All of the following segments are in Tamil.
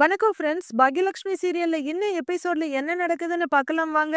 வணக்கம் ஃப்ரெண்ட்ஸ் பாக்யலட்சுமி சீரியல்ல இன்னும் எபிசோட்ல என்ன நடக்குதுன்னு பார்க்கலாம் வாங்க.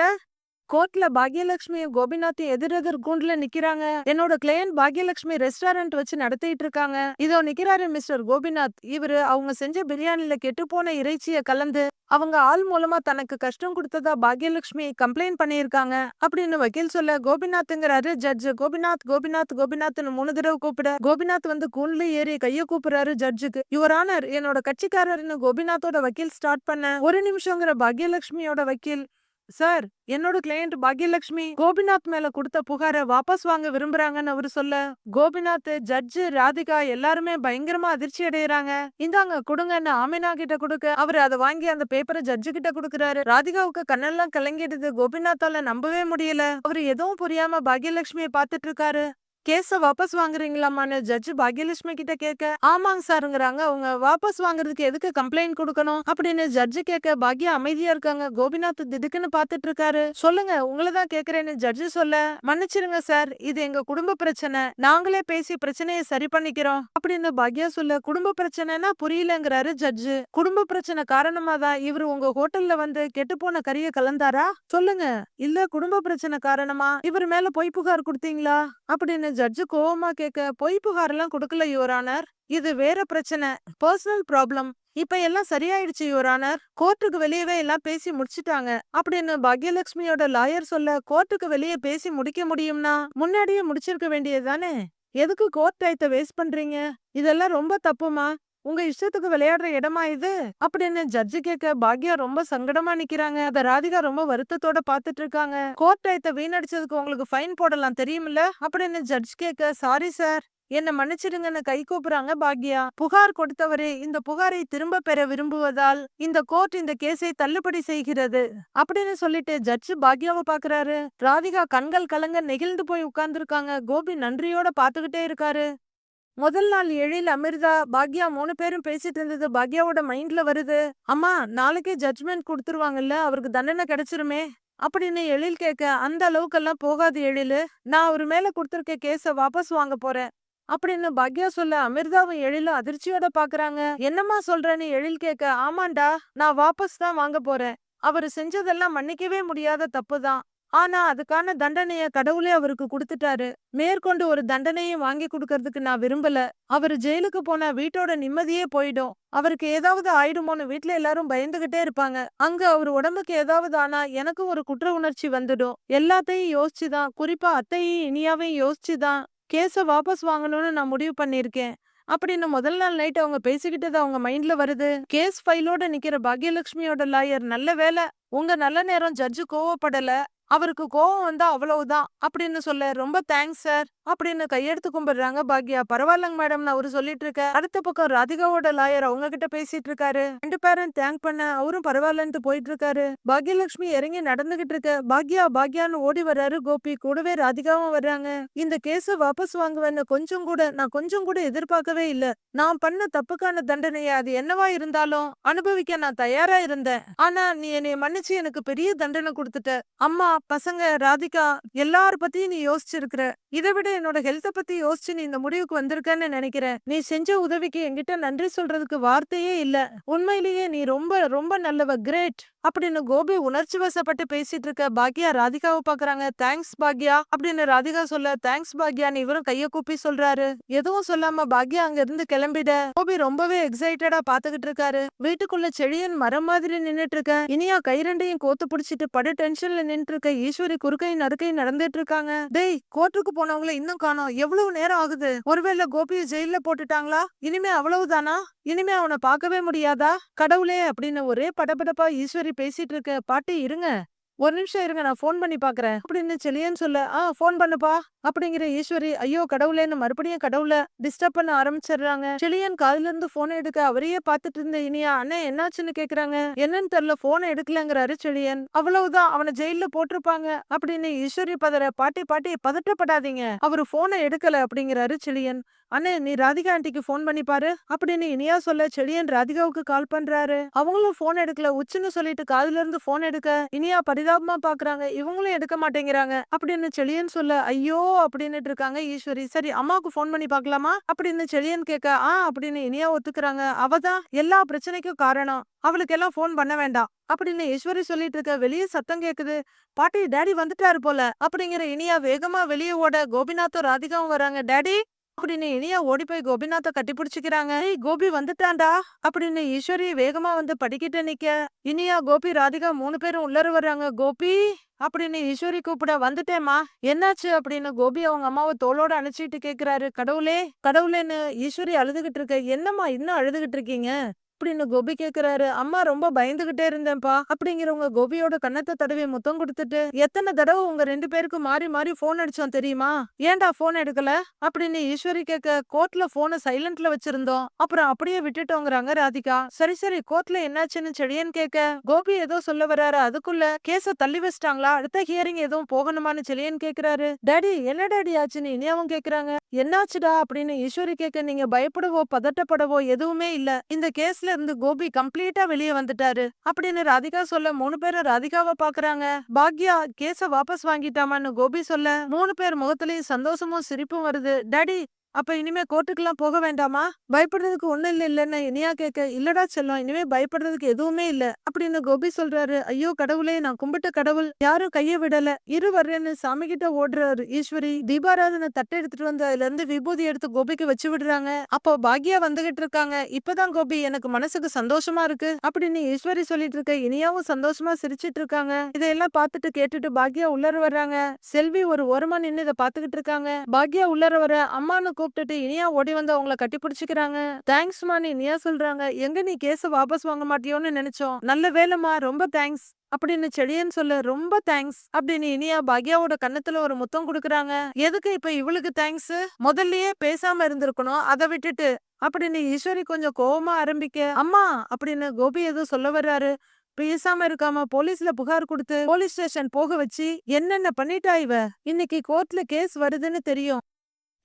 கோர்ட்ல பாக்யலட்சுமியும் கோபிநாத்தும் எதிரெதிர் கூண்டுல நிக்கிறாங்க. என்னோட கிளையன்ட் பாக்யலட்சுமி ரெஸ்டாரண்ட் வச்சு நடத்திட்டு இருக்காங்க. இதோ நிக்கிறாரு மிஸ்டர் கோபிநாத். இவரு அவங்க செஞ்ச பிரியாணில கெட்டு போன இறைச்சிய கலந்து அவங்க ஆள் மூலமா தனக்கு கஷ்டம் கொடுத்ததா பாக்யலட்சுமி கம்ப்ளைண்ட் பண்ணியிருக்காங்க. அப்படின்னு வக்கீல் சொல்ல கோபிநாத்ங்கிறாரு ஜட்ஜ் கோபிநாத் கோபிநாத் கோபிநாத்னு மூணு தடவை கூப்பிட. கோபிநாத் வந்து கூண்ல ஏறி கைய கூப்பிடுறாரு ஜட்ஜுக்கு யுவர் ஆனர் என்னோட கட்சிக்காரர்னு கோபிநாத்தோட வக்கீல் ஸ்டார்ட் பண்ண ஒரு நிமிஷங்கிற பாக்யலட்சுமியோட வக்கீல் சார் என்னோட கிளையண்ட் பாக்யலட்சுமி கோபிநாத் மேல கொடுத்த புகாரை வாபஸ் வாங்க விரும்புறாங்கன்னு அவரு சொல்ல கோபிநாத் ஜட்ஜு ராதிகா எல்லாருமே பயங்கரமா அதிர்ச்சி அடையறாங்க. இந்தாங்க கொடுங்கன்னு ஆமினா கிட்ட கொடுக்க அவரு அதை வாங்கி அந்த பேப்பரை ஜட்ஜு கிட்ட கொடுக்கறாரு. ராதிகாவுக்கு கண்ணெல்லாம் கலங்கிடுது கோபிநாத்தால நம்பவே முடியல. அவரு எதுவும் புரியாம பாக்யலட்சுமியை பாத்துட்டு இருக்காரு. கேஸ வாபஸ் வாங்குறீங்களாமான்னு ஜட்ஜ் பாக்யலட்சுமி கிட்ட கேட்க ஆமாங்க சாருங்கிறாங்க. அவங்க வாபஸ் வாங்குறதுக்கு எதுக்கு கம்ப்ளைண்ட் கொடுக்கணும்? அப்படின்னு ஜட்ஜு கேட்க பாக்யா அமைதியா இருக்காங்க. கோபிநாத் திடுக்குன்னு பாத்துட்டு இருக்காரு சொல்லுங்க உங்களை தான் கேக்குறேன்னு ஜட்ஜு சொல்ல மன்னிச்சிருங்க சார். இது எங்க குடும்ப பிரச்சனை. நாங்களே பேசி பிரச்சனையை சரி பண்ணிக்கிறோம். அப்படின்னு பாக்யா சொல்ல குடும்ப பிரச்சனைனா புரியலங்கிறாரு ஜட்ஜு குடும்ப பிரச்சனை காரணமா தான் இவரு உங்க ஹோட்டல்ல வந்து கெட்டு போன கறிய கலந்தாரா? சொல்லுங்க. இல்ல குடும்ப பிரச்சனை காரணமா இவர் மேல பொய் புகார் கொடுத்தீங்களா? அப்படின்னு ஜட்ஜு கோவமா கேட்க பொய் புகார் எல்லாம் கொடுக்கல யுவரானர் இது வேற பிரச்சனை. பர்சனல் ப்ராப்ளம் இப்ப எல்லாம் சரியாயிடுச்சு யுவரானர் கோர்ட்டுக்கு வெளியவே எல்லாம் பேசி முடிச்சிட்டாங்க. அப்படின்னு பாக்யலட்சுமியோட லாயர் சொல்ல கோர்ட்டுக்கு வெளியே பேசி முடிக்க முடியும்னா முன்னாடியே முடிச்சிருக்க வேண்டியதுதானே எதுக்கு கோர்ட் டயத்தை வேஸ்ட் பண்றீங்க? இதெல்லாம் ரொம்ப தப்புமா? உங்க இஷ்டத்துக்கு விளையாடுற இடமா இது? அப்படின்னு ஜட்ஜு கேட்க பாக்யா ரொம்ப சங்கடமா நிக்கிறாங்க. அத ராதிகா ரொம்ப வருத்தத்தோட பாத்துட்டு இருக்காங்க கோர்ட் டயத்தை வீணடிச்சதுக்கு உங்களுக்கு ஃபைன் போடலாம் தெரியுமில்ல? அப்படின்னு ஜட்ஜ் கேட்க சாரி சார் என்ன மன்னிச்சிடுங்கன்னு கை கூப்புறாங்க பாக்யா. புகார் கொடுத்தவரே இந்த புகாரை திரும்ப பெற விரும்புவதால் இந்த கோர்ட் இந்த கேஸை தள்ளுபடி செய்கிறது. அப்படின்னு சொல்லிட்டு ஜட்ஜ் பாக்யாவை பாக்குறாரு. ராதிகா கண்கள் கலங்க நெகிழ்ந்து போய் உட்கார்ந்துருக்காங்க. கோபி நன்றியோட பாத்துக்கிட்டே இருக்காரு. முதல் நாள் எழில் அமிர்தா பாக்யா மூணு பேரும் பேசிட்டு இருந்தது. பாக்யாவோட மைண்ட்ல வருது அம்மா நாளைக்கே ஜட்ஜ்மெண்ட் கொடுத்துருவாங்கல்ல அவருக்கு தண்டனை கிடைச்சிருமே. அப்படின்னு எழில் கேட்க அந்த அளவுக்கெல்லாம் போகாது எழிலு நான் அவர் மேல கொடுத்துருக்க கேஸ வாபஸ் வாங்க போறேன். அப்படின்னு பாக்யா சொல்ல அமிர்தாவும் எழிலும் அதிர்ச்சியோட பாக்குறாங்க. என்னம்மா சொல்றேன்னு? எழில் கேட்க ஆமாண்டா நான் வாபஸ் தான் வாங்க போறேன். அவரு செஞ்சதெல்லாம் மன்னிக்கவே முடியாத தப்பு தான். ஆனா அதுக்கான தண்டனைய கடவுளே அவருக்கு கொடுத்துட்டாரு. மேற்கொண்டு ஒரு தண்டனையும் வாங்கி கொடுக்கறதுக்கு நான் விரும்பல. அவரு ஜெயிலுக்கு போனா வீட்டோட நிம்மதியே போயிடும். அவருக்கு ஏதாவது ஆயிடுமோன்னு வீட்ல எல்லாரும் பயந்துகிட்டே இருப்பாங்க. அங்க அவர் உடம்புக்கு ஏதாவது ஆனா எனக்கும் ஒரு குற்ற உணர்ச்சி வந்துடும். எல்லாத்தையும் யோசிச்சுதான் குறிப்பா அத்தையும் இனியாவையும் யோசிச்சுதான் கேஸ வாபஸ் வாங்கணும்னு நான் முடிவு பண்ணிருக்கேன் அப்படின்னு முதல் நாள் நைட் அவங்க பேசிக்கிட்டது அவங்க மைண்ட்ல வருது. கேஸ் ஃபைலோட நிக்கிற பாக்யலட்சுமியோட லாயர் நல்ல வேலை உங்க நல்ல நேரம் ஜட்ஜு கோவப்படல. அவருக்கு கோவம் வந்தா அவ்வளவுதான் அப்படின்னு சொல்ல ரொம்ப தேங்க்ஸ் சார் அப்படின்னு கையெடுத்து கும்பிடுறாங்க. பாக்யா பரவாயில்லங்க மேடம் நான் அவரு சொல்லிட்டு இருக்கேன் அடுத்த பக்கம் ராதிகாவோட லாயர் அவங்க கிட்ட பேசிட்டு இருக்காரு ரெண்டு பேரும் தேங்க் பண்ண அவரும் பரவாயில்லன்ட்டு போயிட்டு இருக்காரு பாக்யலட்சுமி இறங்கி நடந்துகிட்டு இருக்க பாக்யா பாக்யான்னு ஓடி வர்றாரு. கோபி கூடவே ராதிகாவும் வர்றாங்க. இந்த கேஸ வாபஸ் வாங்குவேன்னு கொஞ்சம் கூட நான் கொஞ்சம் கூட எதிர்பார்க்கவே இல்ல. நான் பண்ண தப்புக்கான தண்டனைய அது என்னவா இருந்தாலும் அனுபவிக்க நான் தயாரா இருந்தேன். ஆனா நீ என்னை மன்னிச்சு எனக்கு பெரிய தண்டனை கொடுத்துட்ட. அம்மா பசங்க ராதிகா எல்லார பத்தியும் நீ யோசிச்சிருக்கிற. இதை விட என்னோட ஹெல்த்தை பத்தி யோசிச்சு நீ இந்த முடிவுக்கு வந்திருக்கன்னு நினைக்கிறேன். நீ செஞ்ச உதவிக்கு என்கிட்ட நன்றி சொல்றதுக்கு வார்த்தையே இல்ல. உண்மையிலேயே நீ ரொம்ப ரொம்ப நல்லவ. கிரேட் அப்படின்னு கோபி உணர்ச்சி வசப்பட்டு பேசிட்டு இருக்க பாக்யா ராதிகாவை பாக்குறாங்க. தேங்க்ஸ் பாக்யா அப்படின்னு ராதிகா சொல்ல தேங்க்ஸ் பாக்யான்னு இவரும் கைய கூப்பி சொல்றாரு. எதுவும் சொல்லாம பாக்யா அங்க இருந்து கிளம்பிட. கோபி ரொம்பவே எக்ஸைட்டடா பாத்துக்கிட்டு இருக்காரு. வீட்டுக்குள்ள செழியன் மரம் மாதிரி நின்னுட்டு இருக்க. இனியா கை ரெண்டையும் கோத்து புடிச்சிட்டு படு டென்ஷன்ல நின்று இருக்க. ஈஸ்வரி குறுக்கையும் நறுக்கையும் நடந்துட்டு இருக்காங்க. டேய் கோர்ட்டுக்கு போனவங்கள இன்னும் காணோம். எவ்வளவு நேரம் ஆகுது? ஒருவேளை கோபியை ஜெயில போட்டுட்டாங்களா? இனிமே அவ்வளவுதானா? இனிமே அவனை பார்க்கவே முடியாதா? கடவுளே அப்படின்னு ஒரே படபடப்பா ஈஸ்வரி பேசிட்டு இருக்க பாட்டி இருங்க. ஒரு நிமிஷம் இருங்க நான் ஃபோன் பண்ணி பாக்குறேன். அப்படின்னு செலியன் சொல்ல ஆ ஃபோன் பண்ணுப்பா. அப்படிங்கிற ஈஸ்வரி ஐயோ கடவுளேன்னு மறுபடியும் கடவுள டிஸ்டர்ப் பண்ண ஆரம்பிச்சிடுறாங்க. செலியன் காதுல இருந்து போனை எடுக்க அவரையே பார்த்துட்டு இருந்த இனியா அண்ணன் என்னாச்சுன்னு கேக்குறாங்க? என்னன்னு தெரியல போனை எடுக்கலங்கிறாரு செலியன். அவ்வளவுதான் அவனை ஜெயில போட்டிருப்பாங்க. அப்படின்னு ஈஸ்வரி பதற பாட்டி பாட்டி பதட்டப்படாதீங்க. அவரு போனை எடுக்கல. அப்படிங்கிறாரு செலியன். அண்ணே நீ ராதிகா ஆண்டிக்கு ஃபோன் பண்ணி பாரு. அப்படின்னு இனியா சொல்ல செடியன் ராதிகாவுக்கு கால் பண்றாரு. அவங்களும் ஃபோன் எடுக்கல. உச்சுன்னு சொல்லிட்டு காதுல இருந்து ஃபோன் எடுக்க இனியா பரிதாபமா பாக்குறாங்க. இவங்களும் எடுக்க மாட்டேங்கிறாங்க. அப்படின்னு செழியன் சொல்ல ஐயோ அப்படின்னுட்டு இருக்காங்க ஈஸ்வரி. சரி அம்மாவுக்கு ஃபோன் பண்ணி பார்க்கலாமா அப்படின்னு செழியன் கேட்க ஆ அப்படின்னு இனியா ஒத்துக்கிறாங்க. அவதான் எல்லா பிரச்சனைக்கும் காரணம். அவளுக்கு எல்லாம் ஃபோன் பண்ண வேண்டாம். அப்படின்னு ஈஸ்வரி சொல்லிட்டு இருக்க வெளியே சத்தம் கேக்குது. பாட்டி டேடி வந்துட்டாரு போல. அப்படிங்கிற இனியா வேகமா வெளியே ஓட கோபிநாத்தும் ராதிகாவும் வராங்க. டேடி அப்படின்னு இனியா ஓடி போய் கோபிநாத்த கட்டி பிடிச்சிக்கிறாங்க. ஏய் கோபி வந்துட்டான்டா அப்படின்னு ஈஸ்வரி வேகமா வந்து படிக்கிட்டு நிக்க. இனியா கோபி ராதிகா மூணு பேரும் உள்ளர வர்றாங்க. கோபி அப்படின்னு ஈஸ்வரி கூப்பிட வந்துட்டேம்மா என்னாச்சு? அப்படின்னு கோபி அவங்க அம்மாவை தோளோட அணைச்சிட்டு கேக்குறாரு. கடவுளே கடவுளேன்னு ஈஸ்வரி அழுதுகிட்டு இருக்க என்னம்மா இன்னும் அழுதுகிட்டு இருக்கீங்க? அப்படின்னு கோபி கேக்குறாரு. அம்மா ரொம்ப பயந்துகிட்டே இருந்தேன்ப்பா. அப்படிங்கிறவங்க கோபியோட கன்னத்தை தடவி முத்தம் கொடுத்துட்டு எத்தனை தடவை உங்க ரெண்டு பேருக்கும் மாறி மாறி போன் அடிச்சோம் தெரியுமா? ஏன்டா போன் எடுக்கல? அப்படின்னு ஈஸ்வரி கேட்க கோர்ட்ல போனை சைலண்ட்ல வச்சிருந்தோம். அப்புறம் அப்படியே விட்டுட்டோங்கிறாங்க ராதிகா. சரி சரி கோர்ட்ல என்னாச்சுன்னு செடியன் கேட்க கோபி ஏதோ சொல்ல வராரு. அதுக்குள்ள கேஸ தள்ளி வச்சிட்டாங்களா? அடுத்த ஹியரிங் எதுவும் போகணுமான்னு செடியன் கேக்குறாரு. டாடி என்ன டாடி ஆச்சுன்னு இனியாவும் கேக்குறாங்க. என்னாச்சுடா? அப்படின்னு ஈஸ்வரி கேட்க நீங்க பயப்படவோ பதட்டப்படவோ எதுவுமே இல்ல. இந்த கேஸ்ல இருந்து கோபி கம்ப்ளீட்டா வெளியே வந்துட்டாரு. அப்படின்னு ராதிகா சொல்ல மூணு பேரும் ராதிகாவை பாக்குறாங்க. பாக்யா கேஸ வாபஸ் வாங்கிட்டாமான்னு கோபி சொல்ல மூணு பேர் முகத்திலயும் சந்தோஷமும் சிரிப்பும் வருது. டாடி அப்ப இனிமே கோர்ட்டுக்கெல்லாம் போக வேண்டாமா? பயப்படுறதுக்கு ஒண்ணும் இல்லை இல்லைன்னு இனியா கேட்க இல்லடா செல்லம் இனிமே பயப்படுறதுக்கு எதுவுமே இல்லை. அப்படின்னு கோபி சொல்றாரு. ஐயோ கடவுளே நான் கும்பிட்ட கடவுள் யாரும் கையை விடல. இரு வர்றேன்னு சாமி கிட்ட ஓடுறாரு. ஈஸ்வரி தீபாராதனை தட்டை எடுத்துட்டு வந்து அதுல இருந்து விபூதி எடுத்து கோபிக்கு வச்சு விடுறாங்க. அப்போ பாக்யா வந்துகிட்டு இருக்காங்க. இப்பதான் கோபி எனக்கு மனசுக்கு சந்தோஷமா இருக்கு. அப்படின்னு ஈஸ்வரி சொல்லிட்டு இருக்க இனியாவும் சந்தோஷமா சிரிச்சிட்டு இருக்காங்க. இதையெல்லாம் பார்த்துட்டு கேட்டுட்டு பாக்யா உள்ளர வர்றாங்க. செல்வி ஒரு ஓரமா நின்று இதை பாத்துக்கிட்டு இருக்காங்க. பாக்யா உள்ளர வர அம்மானுக்கு கூப்பிட்டுட்டு இனியா ஓடி வந்து அவங்கள கட்டி பிடிச்சிக்கிறாங்க. தேங்க்ஸ்மான்னு இனியா சொல்றாங்க. எங்க நீ கேஸ வாபஸ் வாங்க மாட்டியோன்னு நினைச்சோம். நல்ல வேலைமா ரொம்ப தேங்க்ஸ் அப்படின்னு செடியன் சொல்ல ரொம்ப தேங்க்ஸ் அப்படின்னு இனியா பாக்யாவோட கன்னத்துல ஒரு முத்தம் கொடுக்குறாங்க. எதுக்கு இப்ப இவளுக்கு தேங்க்ஸ் முதல்லயே பேசாம இருந்திருக்கணும். அதை விட்டுட்டு. அப்படின்னு ஈஸ்வரி கொஞ்சம் கோவமா ஆரம்பிக்க அம்மா அப்படின்னு கோபி ஏதோ சொல்ல வர்றாரு. பேசாம இருக்காம போலீஸ்ல புகார் கொடுத்து போலீஸ் ஸ்டேஷன் போக வச்சு என்னென்ன பண்ணிட்டா இவ? இன்னைக்கு கோர்ட்ல கேஸ் வருதுன்னு தெரியும்.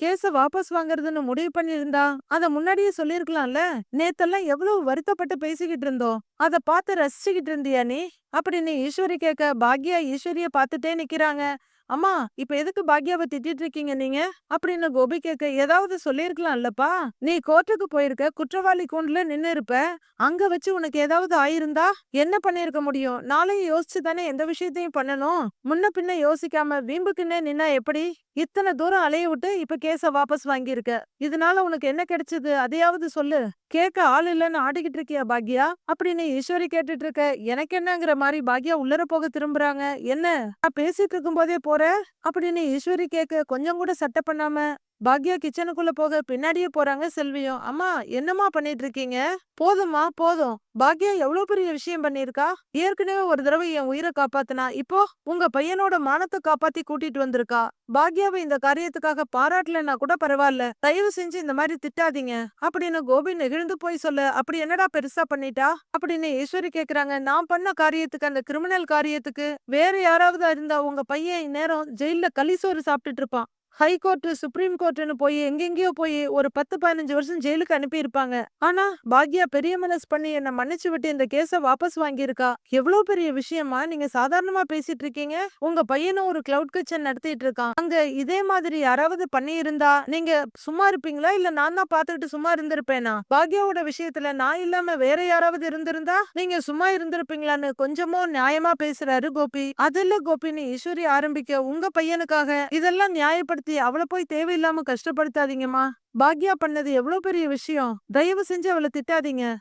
கேஸ வாபஸ் வாங்குறதுன்னு முடிவு பண்ணிருந்தா அத முன்னாடியே சொல்லிருக்கலாம்ல நேத்தெல்லாம் எவ்வளவு வருத்தப்பட்டு பேசிக்கிட்டு இருந்தோம். அத பார்த்து ரசிச்சுக்கிட்டு இருந்தியா நீ? அப்படின்னு ஈஸ்வரி கேட்க பாக்யா ஈஸ்வரிய பார்த்துட்டே நிக்கிறாங்க. அம்மா இப்ப எதுக்கு பாக்யாவை திட்டிட்டு இருக்கீங்க நீங்க? அப்படின்னு கோபி கேட்க ஏதாவது சொல்லிருக்கலாம்லப்பா நீ கோர்ட்டுக்கு போயிருக்க குற்றவாளி கூண்டுல நின்னு இருப்ப. அங்க வச்சு உனக்கு ஏதாவது ஆயிருந்தா என்ன பண்ணிருக்க முடியும்? நாளையும் யோசிச்சு தானே எந்த விஷயத்தையும் பண்ணணும். முன்ன பின்ன யோசிக்காம வீம்புக்குன்னே நின்னா எப்படி? இத்தனை தூரம் அலைய விட்டு இப்ப கேஸ வாபஸ் வாங்கியிருக்க. இதனால உனக்கு என்ன கிடைச்சது? அதையாவது சொல்லு. கேட்க ஆள் இல்லைன்னு ஆடிக்கிட்டு இருக்கியா பாக்யா? அப்படின்னு ஈஸ்வரி கேட்டுட்டு இருக்க. எனக்கு என்னங்கிற மாதிரி பாக்யா உள்ளர போக திரும்புறாங்க. என்ன? நான் பேசிட்டு இருக்கும் போதே போற அப்படின்னு ஈஸ்வரி கேட்க கொஞ்சம் கூட சட்டை பண்ணாம பாக்யா கிச்சனுக்குள்ள போக பின்னாடியே போறாங்க செல்வியும். அம்மா என்னம்மா பண்ணிட்டு இருக்கீங்க போதும்மா போதும். பாக்யா எவ்வளவு பெரிய விஷயம் பண்ணிருக்கா ஏற்கனவே ஒரு தடவை என் உயிரை காப்பாத்தினா இப்போ உங்க பையனோட மானத்தை காப்பாத்தி கூட்டிட்டு வந்திருக்கா. பாக்யாவை இந்த காரியத்துக்காக பாராட்டலன்னா கூட பரவாயில்ல. தயவு செஞ்சு இந்த மாதிரி திட்டாதீங்க. அப்படின்னு கோபி நெகிழ்ந்து போய் சொல்ல அப்படி என்னடா பெருசா பண்ணிட்டா? அப்படின்னு ஈஸ்வரி கேக்குறாங்க. நான் பண்ண காரியத்துக்கு அந்த கிரிமினல் காரியத்துக்கு வேற யாராவது இருந்தா உங்க பையன் இந்நேரம் ஜெயில களிசோறு சாப்பிட்டுட்டு இருப்பான். ஹை சுப்ரீம் கோர்ட்னு போய் எங்கெங்கேயோ போய் ஒரு பத்து பதினஞ்சு வருஷம் ஜெயிலுக்கு அனுப்பி இருப்பாங்க ஆனா பாக்யா பெரிய மனசு பண்ணி என்ன மன்னிச்சு விட்டு இந்த கேஸ வாபஸ் வாங்கியிருக்கா? எவ்வளவு பெரிய விஷயமா? நீங்க சாதாரணமா பேசிட்டு இருக்கீங்க. உங்க பையனும் ஒரு கிளவுட் கிச்சன் நடத்திட்டு இருக்கான். அங்க இதே மாதிரி யாராவது பண்ணி இருந்தா நீங்க சும்மா இருப்பீங்களா? இல்ல நான் தான் பாத்துக்கிட்டு சும்மா இருந்திருப்பேனா? பாக்யாவோட விஷயத்துல நான் இல்லாம வேற யாராவது இருந்திருந்தா நீங்க சும்மா இருந்திருப்பீங்களான்னு கொஞ்சமோ நியாயமா பேசுறாரு கோபி. அது இல்ல கோபின்னு ஈஸ்வரி ஆரம்பிக்க உங்க பையனுக்காக இதெல்லாம் நியாயப்படுத்தி அவளை போய் தேவையில்லாம கஷ்டப்படுத்தாதீங்கம்மா. பாக்யா பண்ணது எவ்வளவு பெரிய விஷயம். தயவு செஞ்சு அவளை திட்டாதீங்க.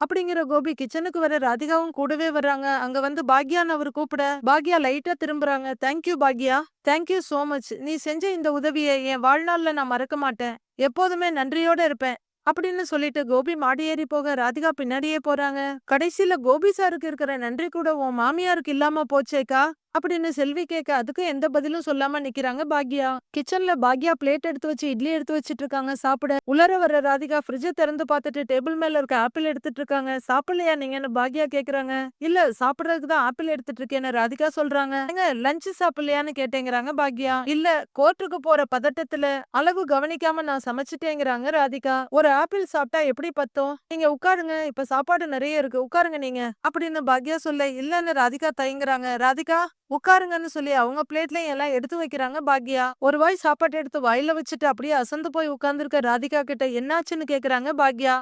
அப்படிங்கிற கோபி கிச்சனுக்கு வர ராதிகாவும் கூடவே வர்றாங்க. அங்க வந்து பாக்யான்னு அவர் கூப்பிட பாக்யா லைட்டா திரும்புறாங்க. தேங்க்யூ பாக்யா. தேங்க்யூ சோ மச் நீ செஞ்ச இந்த உதவியை என் வாழ்நாள்ல நான் மறக்க மாட்டேன். எப்போதுமே நன்றியோட இருப்பேன். அப்படின்னு சொல்லிட்டு கோபி மாடி ஏறி போக ராதிகா பின்னாடியே போறாங்க. கடைசியில கோபி சாருக்கு இருக்கிற நன்றி கூட உன் மாமியாருக்கு இல்லாம போச்சேக்கா. அப்படின்னு செல்வி கேட்க அதுக்கும் எந்த பதிலும் சொல்லாம நிக்கிறாங்க பாக்யா. கிச்சன்ல பாக்யா பிளேட் எடுத்து வச்சு இட்லி எடுத்து வச்சிட்டு இருக்காங்க சாப்பிட. உலர வர ராதிகா ஃப்ரிட்ஜ திறந்து பார்த்துட்டு டேபிள் மேல இருக்க ஆப்பிள் எடுத்துட்டு இருக்காங்க. சாப்பிடலையா நீங்கன்னு பாக்யா கேக்குறாங்க. இல்ல சாப்பிடறதுக்கு தான் ஆப்பிள் எடுத்துட்டு இருக்கேன்னு ராதிகா சொல்றாங்க. ஏங்க லஞ்ச் சாப்பிடலையான்னு கேட்டேங்கிறாங்க பாக்யா. இல்ல கோர்ட்டுக்கு போற பதட்டத்துல அளவு கவனிக்காம நான் சமைச்சிட்டேங்கிறாங்க ராதிகா. ஒரு ஆப்பிள் சாப்பிட்டா எப்படி பத்தும்? நீங்க உட்காருங்க இப்ப சாப்பாடு நிறைய இருக்கு உட்காருங்க நீங்க அப்படின்னு பாக்யா சொல்ல இல்லன்னு ராதிகா தயங்குறாங்க. ராதிகா உட்காருங்கன்னு சொல்லி அவங்க பிளேட்லயும் எல்லாம் எடுத்து வைக்கிறாங்க பாக்யா. ஒரு வாய் சாப்பாடு எடுத்து வாயில வச்சுட்டு அப்படியே அசந்து போய் உட்கார்ந்துருக்க ராதிகா கிட்ட என்னாச்சுன்னு கேக்குறாங்க பாக்யா.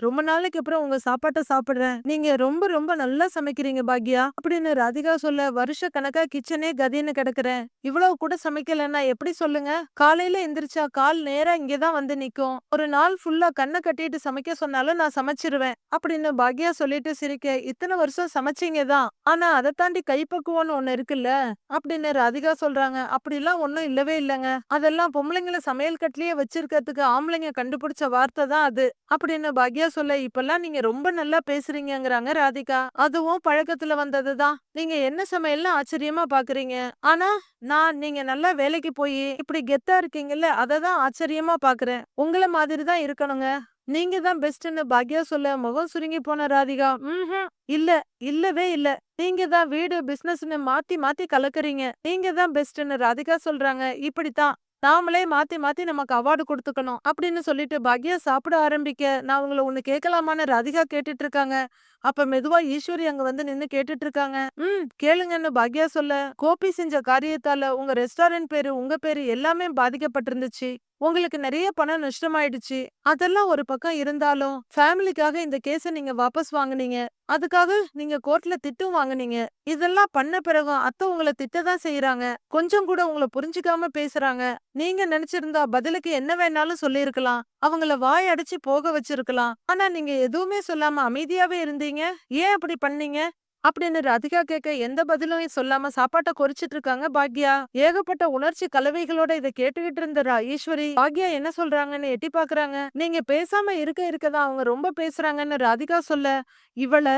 ரொம்ப நாளைக்கு அப்புறம் உங்க சாப்பாட்டை சாப்பிடுறேன். நீங்க ரொம்ப ரொம்ப நல்லா சமைக்கிறீங்க பாக்யா. அப்படின்னு ராதிகா சொல்ல வருஷ கணக்கா கிச்சனே கதின்னு கிடக்குறேன். இவ்வளவு கூட சமைக்கலன்னா எப்படி சொல்லுங்க? காலையில எந்திரிச்சா கால் நேரா இங்கதான் வந்து நிக்கும். ஒரு நாள் ஃபுல்லா கண்ணை கட்டிட்டு சமைக்க சொன்னாலும் நான் சமைச்சிருவேன் அப்படின்னு பாக்யா சொல்லிட்டு சிரிக்க இத்தனை வருஷம் சமைச்சீங்க தான். ஆனா அதை தாண்டி கைப்பக்குவம்னு ஒண்ணு இருக்குல்ல? அப்படின்னு ராதிகா சொல்றாங்க. அப்படிலாம் ஒன்னும் இல்லவே இல்லைங்க. அதெல்லாம் பொம்பளைங்கள சமையல் கட்டிலேயே வச்சிருக்கிறதுக்கு ஆம்பளைங்க கண்டுபிடிச்ச வார்த்தை தான் அது. அப்படின்னு பாக்யா சொல்ல இப்பெல்லாம் நீங்க ரொம்ப நல்லா பேசுறீங்கங்கிறாங்க ராதிகா. அதுவும் பழக்கத்துல வந்ததுதான் நீங்க என்ன சமையல்னு ஆச்சரியமா பாக்குறீங்க. ஆனா நான் நீங்க நல்லா வேலைக்கு போய் இப்படி கெத்தா இருக்கீங்கல்ல அததான் ஆச்சரியமா பாக்குறேன். உங்கள மாதிரி தான் இருக்கணுங்க. நீங்க தான் பெஸ்ட்னு பாக்யா சொல்ல முகம் சுருங்கி போன ராதிகா. ம்ஹும். இல்ல இல்லவே இல்ல. நீங்க தான் வீடு பிசினஸ்னு மாத்தி மாத்தி கலக்குறீங்க. நீங்க தான் பெஸ்ட்னு ராதிகா சொல்றாங்க. இப்படித்தான். நாமளே மாத்தி மாத்தி நமக்கு அவார்டு கொடுத்துக்கணும் அப்படின்னு சொல்லிட்டு பாக்யா சாப்பிட ஆரம்பிக்க. நான் உங்களை ஒண்ணு கேட்கலாமான்னு ராதிகா கேட்டுட்டு இருக்காங்க அப்ப மெதுவா ஈஸ்வரி அங்க வந்து நின்னு கேட்டுட்டு இருக்காங்க ம் கேளுங்கன்னு பாக்யா சொல்ல. கோபி செஞ்ச காரியத்தால உங்க ரெஸ்டாரண்ட் பேரு உங்க பேரு எல்லாமே பாதிக்கப்பட்டிருந்துச்சு. உங்களுக்கு நிறைய பணம் நஷ்டமாயிடுச்சு. அதெல்லாம் ஒரு பக்கம் இருந்தாலும் ஃபேமிலிக்காக இந்த கேஸ நீங்க வாபஸ் வாங்குனீங்க. அதுக்காக நீங்க கோர்ட்ல திட்டம் வாங்குனீங்க. இதெல்லாம் பண்ண பிறகும் அத்தை உங்களை திட்டதான் செய்யறாங்க கொஞ்சம் கூட உங்களை புரிஞ்சுக்காம பேசுறாங்க. நீங்க நினைச்சிருந்தா பதிலுக்கு என்ன வேணாலும் சொல்லிருக்கலாம் அவங்கள வாய் அடைச்சு போக வச்சிருக்கலாம். ஆனா நீங்க எதுவுமே சொல்லாம அமைதியாவே இருந்தீங்க. ஏன் அப்படி பண்ணீங்க? அப்படின்னு ராதிகா கேட்க எந்த பதிலும் சொல்லாம சாப்பாட்டை கொறிச்சிட்டு இருக்காங்க பாக்யா. ஏகப்பட்ட உணர்ச்சி கலவைகளோட இதை கேட்டுக்கிட்டு இருந்தரா ஈஸ்வரி பாக்யா என்ன சொல்றாங்கன்னு எட்டி பாக்குறாங்க. நீங்க பேசாம இருக்க இருக்கதான் அவங்க ரொம்ப பேசுறாங்கன்னு ராதிகா சொல்ல. இவள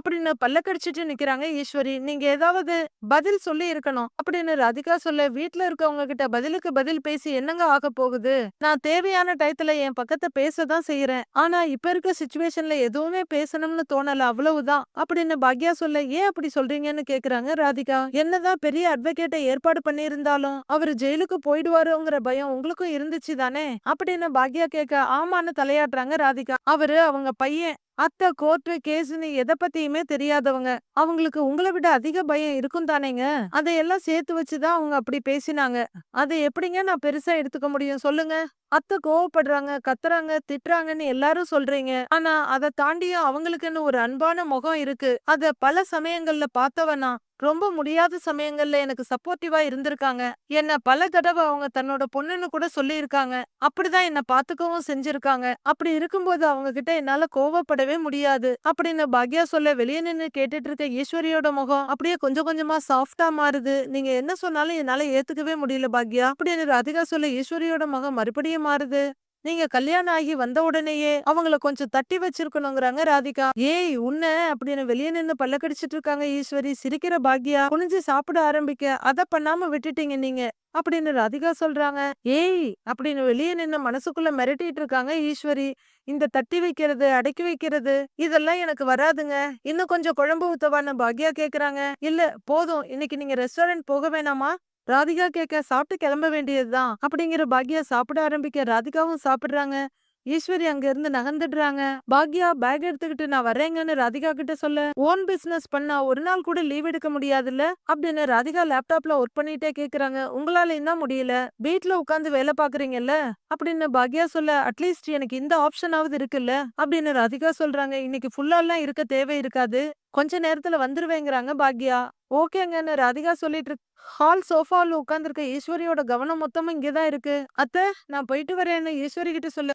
அப்படின்னு பல்ல கடிச்சிட்டு நிக்கிறாங்க ஈஸ்வரி. நீங்க ஏதாவது பதில் சொல்லி இருக்கணும் அப்படின்னு ராதிகா சொல்ல. வீட்டுல இருக்கவங்க கிட்ட பதிலுக்கு பதில் பேசி என்னங்க ஆக போகுது? நான் தேவையான டயத்துல என் பக்கத்தை பேசதான் செய்யறேன் ஆனா இப்ப இருக்க சுச்சுவேஷன்ல எதுவுமே பேசணும்னு தோணல அவ்வளவுதான் அப்படின்னு பாக்யா சொல்ல ஏன் அப்படி சொல்றீங்கன்னு கேக்குறாங்க ராதிகா. என்னதான் பெரிய அட்வொகேட்டை ஏற்பாடு பண்ணியிருந்தாலும் அவரு ஜெயிலுக்கு போயிடுவாருங்கிற பயம் உங்களுக்கும் இருந்துச்சு தானே? அப்படின்னு பாக்யா கேட்க ஆமான்னு தலையாட்டுறாங்க ராதிகா. அவரு அவங்க பையன் அத்தை கோர்ட்டு கேஸ்னு எதை பத்தியுமே தெரியாதவங்க. அவங்களுக்கு உங்களை விட அதிக பயம் இருக்கும் தானேங்க? அதையெல்லாம் சேர்த்து வச்சுதான் அவங்க அப்படி பேசினாங்க. அதை எப்படிங்க நான் பெருசா எடுத்துக்க முடியும்? சொல்லுங்க. அத்தை கோவப்படுறாங்க கத்துறாங்க திட்டுறாங்கன்னு எல்லாரும் சொல்றீங்க. ஆனா அதை தாண்டியும் அவங்களுக்குன்னு ஒரு அன்பான முகம் இருக்கு. அத பல சமயங்கள்ல பார்த்தவனா ரொம்ப முடியாத சமயங்கள்ல எனக்கு சப்போர்ட்டிவா இருந்திருக்காங்க. என்ன பல தடவை அவங்க தன்னோட பொண்ணுன்னு கூட சொல்லியிருக்காங்க. அப்படிதான் என்ன பாத்துக்கவும் செஞ்சிருக்காங்க. அப்படி இருக்கும்போது அவங்க கிட்ட என்னால கோவப்படவே முடியாது. அப்படின்னு பாக்யா சொல்ல வெளியே நின்னு கேட்டுட்டு இருக்க ஈஸ்வரியோட முகம் அப்படியே கொஞ்சம் கொஞ்சமா சாஃப்டா மாறுது. நீங்க என்ன சொன்னாலும் என்னால ஏத்துக்கவே முடியல பாக்யா. அப்படின்னு ராதிகா சொல்ல ஈஸ்வரியோட முகம் மறுபடியும் மாறுது. நீங்க கல்யாணம் ஆகி வந்த உடனேயே அவங்கள கொஞ்சம் தட்டி வச்சிருக்கணுங்கிறாங்க ராதிகா. ஏய் உன்ன அப்படின்னு வெளியே நின்னு பல்ல கடிச்சிட்டு இருக்காங்க ஈஸ்வரி. சிரிக்கிற பாக்யா குனிஞ்சு சாப்பிட ஆரம்பிக்க அத பண்ணாம விட்டுட்டீங்க நீங்க அப்படின்னு ராதிகா சொல்றாங்க. ஏய் அப்படின்னு வெளியே நின்னு மனசுக்குள்ள மிரட்டிட்டு இருக்காங்க ஈஸ்வரி. இந்த தட்டி வைக்கிறது அடக்கி வைக்கிறது இதெல்லாம் எனக்கு வராதுங்க. இன்னும் கொஞ்சம் குழம்பு ஊத்தவான்னு பாக்யா கேக்குறாங்க. இல்ல போதும். இன்னைக்கு நீங்க ரெஸ்டாரண்ட் போக வேணாமா? ராதிகா கேட்க சாப்பிட்டு கிளம்ப வேண்டியதுதான் அப்படிங்கிற பாக்யா சாப்பிட ஆரம்பிக்க ராதிகாவும் சாப்பிடுறாங்க. ஈஸ்வரி அங்க இருந்து நகர்ந்துடுறாங்க. பாக்யா பேக் எடுத்துக்கிட்டு நான் வரேங்கன்னு ராதிகா கிட்ட சொல்ல. ஓன் பிசினஸ் பண்ணா ஒரு நாள் கூட லீவ் எடுக்க முடியாதுல்ல? அப்படின்னு ராதிகா லேப்டாப்ல ஒர்க் பண்ணிட்டே கேக்குறாங்க. உங்களால என்ன முடியல? வீட்ல உட்காந்து வேலை பாக்குறீங்கல்ல? அப்படின்னு பாக்யா சொல்ல அட்லீஸ்ட் எனக்கு இந்த ஆப்ஷனாவது இருக்குல்ல? அப்படின்னு ராதிகா சொல்றாங்க. இன்னைக்கு ஃபுல்லாலாம் இருக்க தேவை இருக்காது. கொஞ்ச நேரத்துல வந்துருவேங்கிறாங்க பாக்யா. ஓகேங்கன்னு ராதிகா சொல்லிட்டு இருக்கு ஹால் சோஃபாவில் உட்காந்துருக்க ஈஸ்வரியோட கவனம் மொத்தமும் இங்கதான் இருக்கு. அத்தை நான் போயிட்டு வரேன்னு ஈஸ்வரி கிட்ட சொல்ல.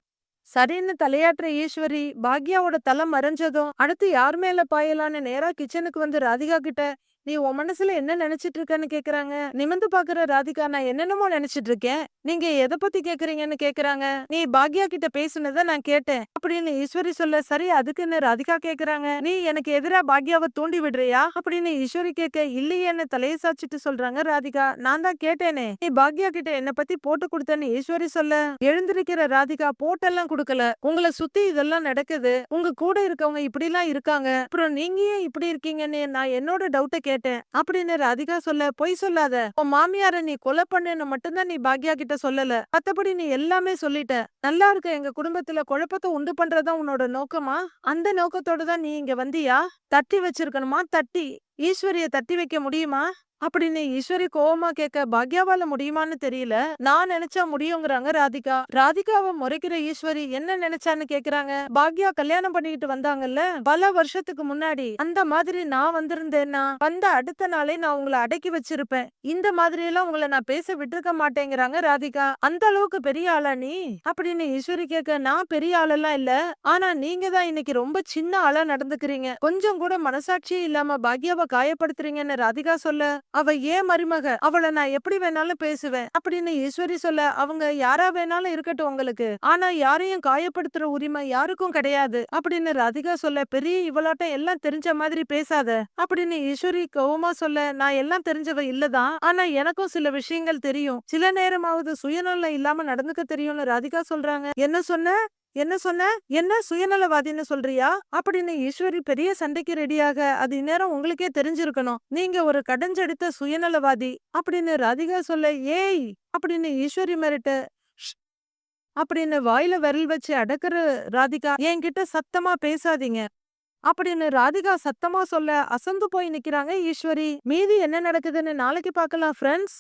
சரின்னு தலையாட்டுற ஈஸ்வரி பாக்யாவோட தலை மறைஞ்சதும் அடுத்து யார் மேல பாயலான்னு நேரா கிச்சனுக்கு வந்து ராதிகா கிட்ட நீ உன் மனசுல என்ன நினைச்சிட்டு இருக்கன்னு கேக்குறாங்க? நிமிந்து பாக்குற ராதிகா நான் என்னென்னமோ நினைச்சிட்டு இருக்கேன் நீங்க எதை பத்தி கேக்குறீங்கன்னு கேக்குறாங்க? நீ பாக்யா கிட்ட பேசுனத நான் கேட்டேன். அப்படின்னு ஈஸ்வரி சொல்ல சரி அதுக்குன்னு ராதிகா கேக்குறாங்க. நீ எனக்கு எதிரா பாக்யாவை தூண்டி விடுறியா? அப்படின்னு ஈஸ்வரி கேட்க இல்லையேன்னு தலையை சாச்சிட்டு சொல்றாங்க ராதிகா. நான் தான் கேட்டேனே. நீ பாக்யா கிட்ட என்ன பத்தி போட்டு கொடுத்தேன்னு ஈஸ்வரி சொல்ல எழுந்திருக்கிற ராதிகா போட்டெல்லாம் கொடுக்கல. உங்களை சுத்தி இதெல்லாம் நடக்குது. உங்க கூட இருக்கவங்க இப்படி எல்லாம் இருக்காங்க. அப்புறம் நீங்க ஏன் இப்படி இருக்கீங்கன்னு நான் என்னோட டவுட்டை கேட்டேன். அப்படின்னு ராதிகா சொல்ல பொய் சொல்லாத. உன் மாமியார நீ கொலை பண்ணுன்னு மட்டும்தான் நீ பாக்யா கிட்ட சொல்லல. மத்தபடி நீ எல்லாமே சொல்லிட்ட. நல்லா இருக்க. எங்க குடும்பத்துல குழப்பத்தை உண்டு பண்றதா உன்னோட நோக்கமா? அந்த நோக்கத்தோட தான் நீ இங்க வந்தியா? தட்டி வச்சிருக்கணுமா? தட்டி. ஈஸ்வரிய தட்டி வைக்க முடியுமா? அப்படின்னு ஈஸ்வரி கோவமா கேட்க பாக்யாவால முடியுமான்னு தெரியல. நான் நினைச்சா முடியுங்கிறாங்க ராதிகா. ராதிகாவை முறைக்கிற ஈஸ்வரி என்ன நினைச்சான்னு கேக்குறாங்க? பாக்யா கல்யாணம் பண்ணிக்கிட்டு வந்தாங்கல்ல? பல வருஷத்துக்கு முன்னாடி. அந்த மாதிரி நான் வந்திருந்தேன்னா வந்த அடுத்த நாளே நான் உங்களை அடக்கி வச்சிருப்பேன். இந்த மாதிரி எல்லாம் உங்களை நான் பேச விட்டுருக்க மாட்டேங்கிறாங்க ராதிகா. அந்த அளவுக்கு பெரிய ஆளா நீ? அப்படின்னு ஈஸ்வரி கேட்க நான் பெரிய ஆளெல்லாம் இல்ல. ஆனா நீங்க தான் இன்னைக்கு ரொம்ப சின்ன ஆளா நடந்துக்கிறீங்க. கொஞ்சம் கூட மனசாட்சியே இல்லாம பாக்யாவை காயப்படுத்துறீங்கன்னு ராதிகா சொல்ல அவ ஏன் மருமக? அவளை நான் எப்படி வேணாலும் பேசுவேன் அப்படின்னு ஈஸ்வரி சொல்ல அவங்க யாரா வேணாலும் இருக்கட்டும் உங்களுக்கு. ஆனா யாரையும் காயப்படுத்துற உரிமை யாருக்கும் கிடையாது அப்படின்னு ராதிகா சொல்ல பெரிய இவளாட்டம் எல்லாம் தெரிஞ்ச மாதிரி பேசாத அப்படின்னு ஈஸ்வரி கோவமா சொல்ல நான் எல்லாம் தெரிஞ்சவ இல்லதான் ஆனா எனக்கும் சில விஷயங்கள் தெரியும். சில நேரமாவது சுயநலம் இல்லாம நடந்துக்க தெரியும்னு ராதிகா சொல்றாங்க. என்ன சொன்ன? என்ன சொன்ன? என்ன சுயநலவாதின்னு சொல்றியா? அப்படின்னு ஈஸ்வரி பெரிய சண்டைக்கு ரெடியாக அது இந்நேரம் உங்களுக்கே தெரிஞ்சிருக்கணும். நீங்க ஒரு கடஞ்செடுத்த சுயநலவாதி அப்படின்னு ராதிகா சொல்ல ஏய்! அப்படின்னு ஈஸ்வரி மிரட்டு. அப்படின்னு வாயில விரல் வச்சு அடக்குற ராதிகா என்கிட்ட சத்தமா பேசாதீங்க. அப்படின்னு ராதிகா சத்தமா சொல்ல அசந்து போய் நிக்கிறாங்க ஈஸ்வரி. மீதி என்ன நடக்குதுன்னு நாளைக்கு பார்க்கலாம் ஃப்ரெண்ட்ஸ்